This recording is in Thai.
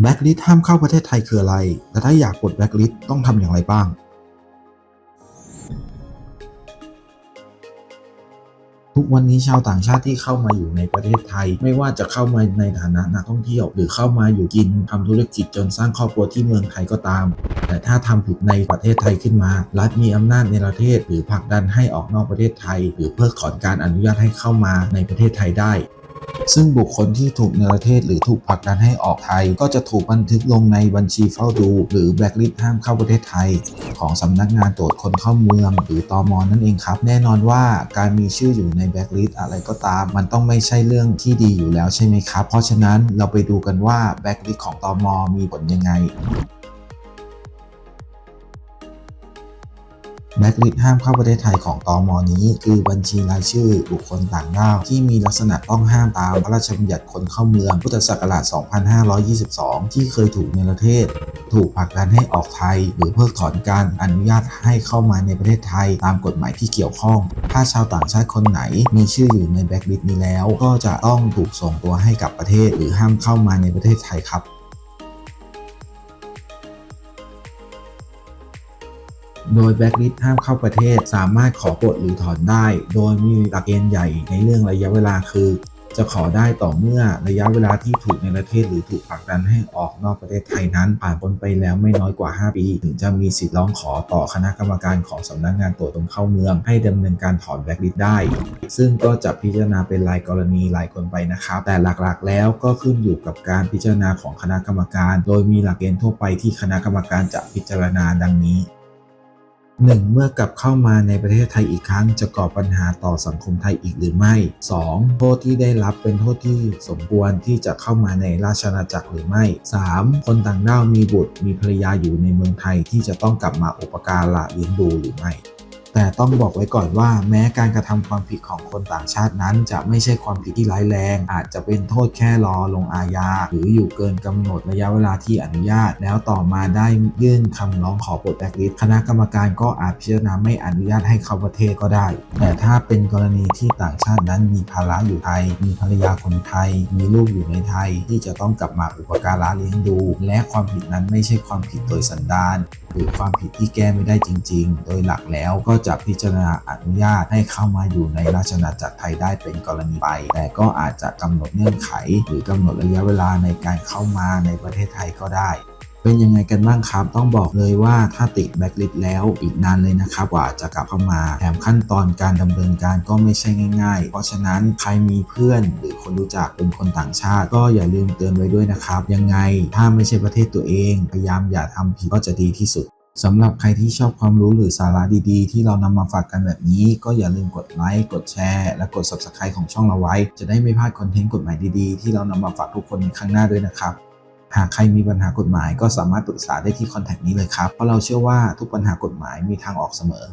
แบล็คลิสห้ามเข้าประเทศไทยคืออะไร และถ้าอยากปลดแบล็คลิสต์ต้องทำอย่างไรบ้าง ทุกวันนี้ชาวต่างชาติที่เข้ามาอยู่ในประเทศไทย ไม่ว่าจะเข้ามาในฐานะนักท่องเที่ยว หรือเข้ามาอยู่กินทำธุรกิจจนสร้างครอบครัวที่เมืองไทยก็ตาม แต่ถ้าทำผิดในประเทศไทยขึ้นมา รัฐมีอำนาจในประเทศ หรือผลักดันให้ออกนอกประเทศไทย หรือเพิกถอนการอนุญาตให้เข้ามาในประเทศไทยได้ ซึ่งบุคคลที่ถูกในรเทศหรือถูกผลักดันให้ออกไทย ก็จะถูกบันทึกลงในบัญชีเฝ้าดู หรือแบล็คลิสต์ห้ามเข้าประเทศไทย ของสำนักงานตรวจคนเข้าเมือง หรือตอมอนั่นเองครับ แน่นอนว่าการมีชื่ออยู่ในแบล็คลิสต์อะไรก็ตาม มันต้องไม่ใช่เรื่องที่ดีอยู่แล้วใช่ไหมครับ เพราะฉะนั้นเราไปดูกันว่าแบล็คลิสต์ของตอมอมีผลยังไง แบล็คลิสต์ห้ามเข้าประเทศไทยของตอมอนี้ คือบัญชีรายชื่อบุคคลต่างด้าวที่มีลักษณะต้องห้ามตามพระราชบัญญัติคนเข้าเมืองพุทธศักราช 2522 ที่เคยถูกในประเทศ ถูกผลักดันให้ออกไทย หรือเพิกถอนการอนุญาตให้เข้ามาในประเทศไทยตามกฎหมายที่เกี่ยวข้อง ถ้าชาวต่างชาติคนไหนมีชื่ออยู่ในแบล็คลิสต์นี้แล้ว ก็จะต้องถูกส่งตัวให้กับประเทศ หรือห้ามเข้ามาในประเทศไทยครับ โดยแบล็คลิสต์ห้ามเข้าประเทศ สามารถขอปลดหรือถอนได้ โดยมีหลักเกณฑ์ใหญ่ในเรื่องระยะเวลาคือ จะขอได้ต่อเมื่อระยะเวลาที่ถูกในประเทศหรือถูกผลักดันให้ออกนอกประเทศไทยนั้น ผ่านพ้นไปแล้วไม่น้อยกว่า 5 ปี ถึงจะมีสิทธิ์ร้องขอต่อคณะกรรมการของสำนักงานตรวจคนเข้าเมือง ให้ดำเนินการถอนแบล็คลิสต์ได้ ซึ่งก็จะพิจารณาเป็นรายกรณีรายคนไปนะครับ แต่หลักๆ แล้วก็ขึ้นอยู่กับการพิจารณาของคณะกรรมการ โดยมีหลักเกณฑ์ทั่วไปที่คณะกรรมการจะพิจารณาดังนี้ 1. เมื่อกลับเข้ามาในประเทศไทยอีกครั้ง จะก่อปัญหาต่อสังคมไทยอีกหรือไม่ 2. โทษที่ได้รับเป็นโทษที่สมควรที่จะเข้ามาในราชอาณาจักรหรือไม่ 3. คนต่างด้าวมีบุตรมีภรรยาอยู่ในเมืองไทยที่จะต้องกลับมาอุปการะเลี้ยงดูหรือไม่ แต่ต้องบอกไว้ก่อนว่าแม้การกระทำความผิดของคนต่างชาตินั้น จะไม่ใช่ความผิดที่ร้ายแรง อาจจะเป็นโทษแค่รอลงอาญา หรืออยู่เกินกำหนดระยะเวลาที่อนุญาต แล้วต่อมาได้ยื่นคำร้องขอปลดแบล็คลิสต์คณะกรรมการก็อาจพิจารณาไม่อนุญาตให้เข้าประเทศก็ได้ แต่ถ้าเป็นกรณีที่ต่างชาตินั้นมีภาระอยู่ไทย มีภรรยาคนไทย มีลูกอยู่ในไทย ที่จะต้องกลับมาอุปการะเลี้ยงดู และความผิดนั้นไม่ใช่ความผิดโดยสันดานหรือความผิดที่แก้ไม่ได้จริง ๆ โดยหลักแล้วก็จะพิจารณาอนุญาตให้เข้ามาอยู่ในราชอาณาจักรไทยได้เป็นกรณีไป แต่ก็อาจจะกำหนดเงื่อนไข หรือกำหนดระยะเวลาในการเข้ามาในประเทศไทยก็ได้เป็นยังไงกันบ้างครับ ต้องบอกเลยว่าถ้าติดแบ็คลิสแล้วอีกนานเลยนะครับกว่าจะกลับเข้ามา แถมขั้นตอนการดำเนินการก็ไม่ใช่ง่าย ๆ เพราะฉะนั้นใครมีเพื่อนหรือคนรู้จักเป็นคนต่างชาติ ก็อย่าลืมเตือนไว้ด้วยนะครับ ยังไงถ้าไม่ใช่ประเทศตัวเอง พยายามอย่าทำผิดก็จะดีที่สุด สำหรับใครที่ชอบความรู้หรือสาระดีๆ ที่เรานำมาฝากกันแบบนี้ ก็อย่าลืมกดไลค์ กดแชร์ และกด Subscribe ของช่องเราไว้ จะได้ไม่พลาดคอนเทนต์กฎหมายดีๆ ที่เรานำมาฝากทุกคนในครั้งหน้าด้วยนะครับ หากใครมีปัญหากฎหมายก็สามารถปรึกษาได้ที่คอนแทคนี้เลยครับ เพราะเราเชื่อว่าทุกปัญหากฎหมายมีทางออกเสมอ